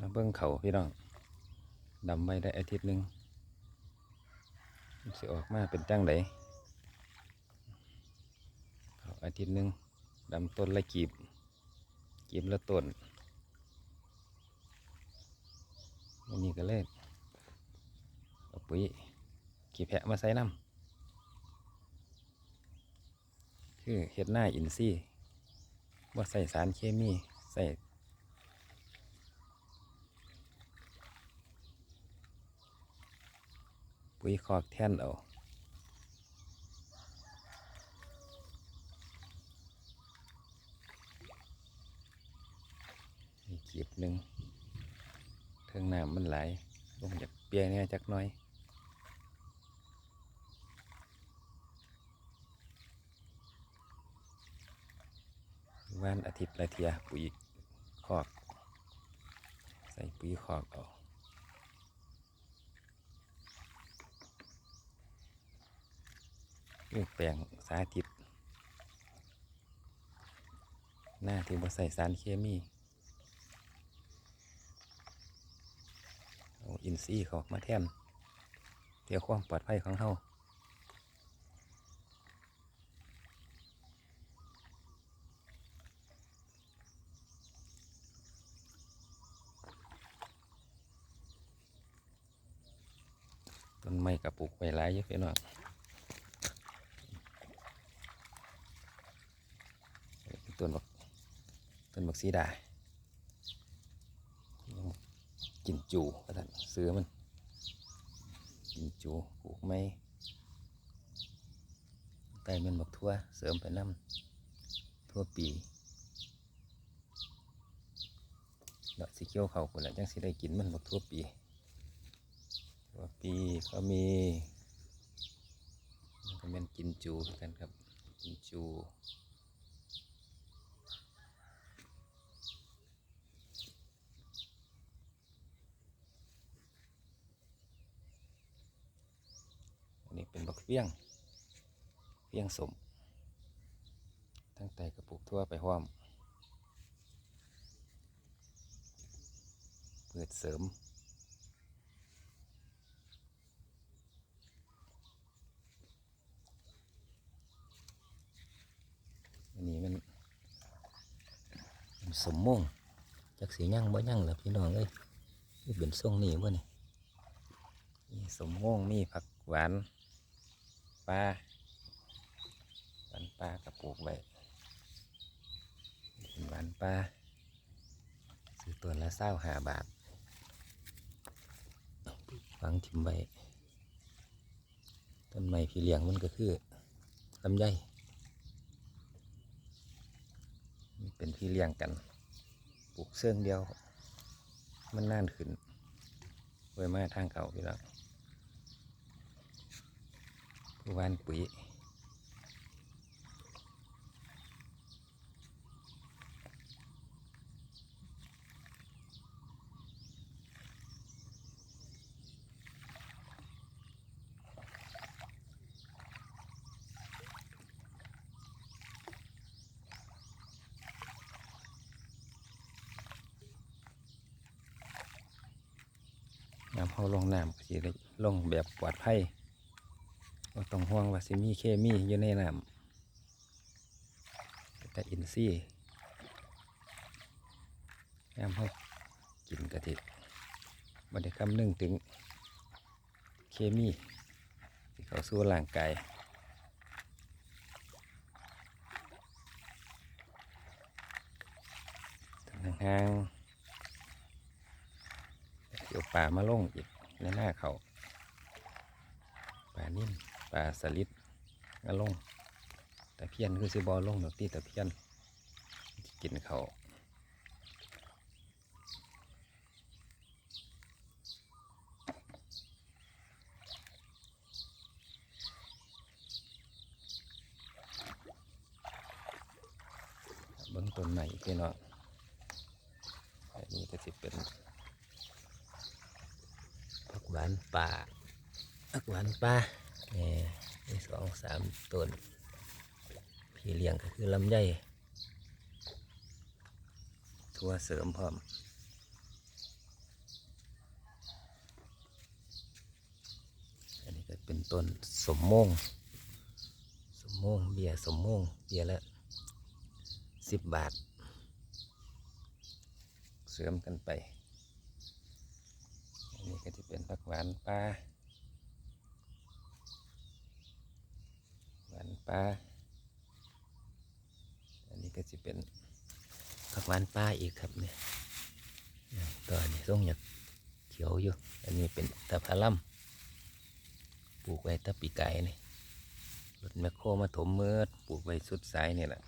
มาเบิ้งเขาพี่น้องดำไว้ได้อาทิตย์หนึ่งสิออกมาเป็นจังไดเขาอาทิตย์หนึ่งดำต้นละกีบกีบละต้นวันนี้ก็เลยเอาปุ๋ยขี้แพะมาใส่น้ำคือเห็ดหน้าอินทรีย์ว่าใส่สารเคมีใส่ ปุ๋ยคอกแท่นเอาอีกขีบหนึ่งเทิงน้ำมันไหลลงจากเปียเนี่ยจักน้อยวันอาทิตย์ละเทียปุ๋ยคอก ใส่ปุ๋ยคอกเอา คือแปลงสาธิต หน้าที่บ่ใส่สารเคมีเอาอินทรีเขามาแทนเพื่อความปลอดภัยของเฮาต้นไม้กระปลูกไว้หลายเยอะพี่น้อง ต้นบักต้นบักซีดากินจูก็ท่านเสือมัน กินจูปลูกไม้ใต้เมันบักทั่วเสริมไปน้ำทั่วปีดอกสีเขียวเขาคนละจังสิได้กินมันบักทั่วปีทั่วปีก็มีมันก็เป็นกินจูกันครับกินจู นนี้เป็นบักเฟี้ยงเฟี้ยงสม ตั้งแต่กระปุกทั่วไปห้อม เปิดเสริมอันนี้มันสมมงจากสียั่งบ่ยั่งหรอพี่น้องเอ้ยนี่เป็นทรงนี่บ่นี่สมมงมีผักหวาน ปลาหวานปลากระปลูกไว้หวานปลาซื้อตัวละเศร้าหาบาทฝังถิ่มไว้ต้นไม้พี่เลี้ยงมันก็คือลำไยเป็นพี่เลี้ยงกัน ปลูกเสื่องเดียว มันน่านขึ้นไว้มาทางเก่าพี่แล้ว วานปุ๋ยน้ำเขาลงน้ำก็สิลงแบบปลอดภัย ต้องห่วงว่าสิมีเคมีอยู่ในน้ำแต่อินทรีย์ยามเขากินกะทิบ่ได้คำนึงถึงเคมีที่เขาสู่ร่างกายทางห่างๆเดี๋ยวป่ามาลงอีกในหน้าเขาปลานิ่ม ลาสลิดก็ลงแต่เพี้ยนคือสิบอลงดอกตีแต่เพี้ยนกินเขาเบิ้งต้นใหม่พี่น้องอันนี้ก็จะเป็นผักหวานป่าผักหวานป่า นี่สองสามต้นพีเลี้ยงก็คือลำไยทั่วเสริมพร้อมอันนี้ก็เป็นต้นสมมงสมมงเบียสมมงเบียละสิบบาท เสริมกันไป อันนี้ก็จะเป็นผักหวานปลา ปลา อันนี้ก็จะเป็นผักหวานปลาอีกครับเนี่ยตอนนี้ต้องอยากเขียวอยู่ อันนี้เป็นตะพะล่ำปลูกไว้ตะปีไก่นี่รถแมคโครมาถมเมือดปลูกไว้สุดสายนี่แหละ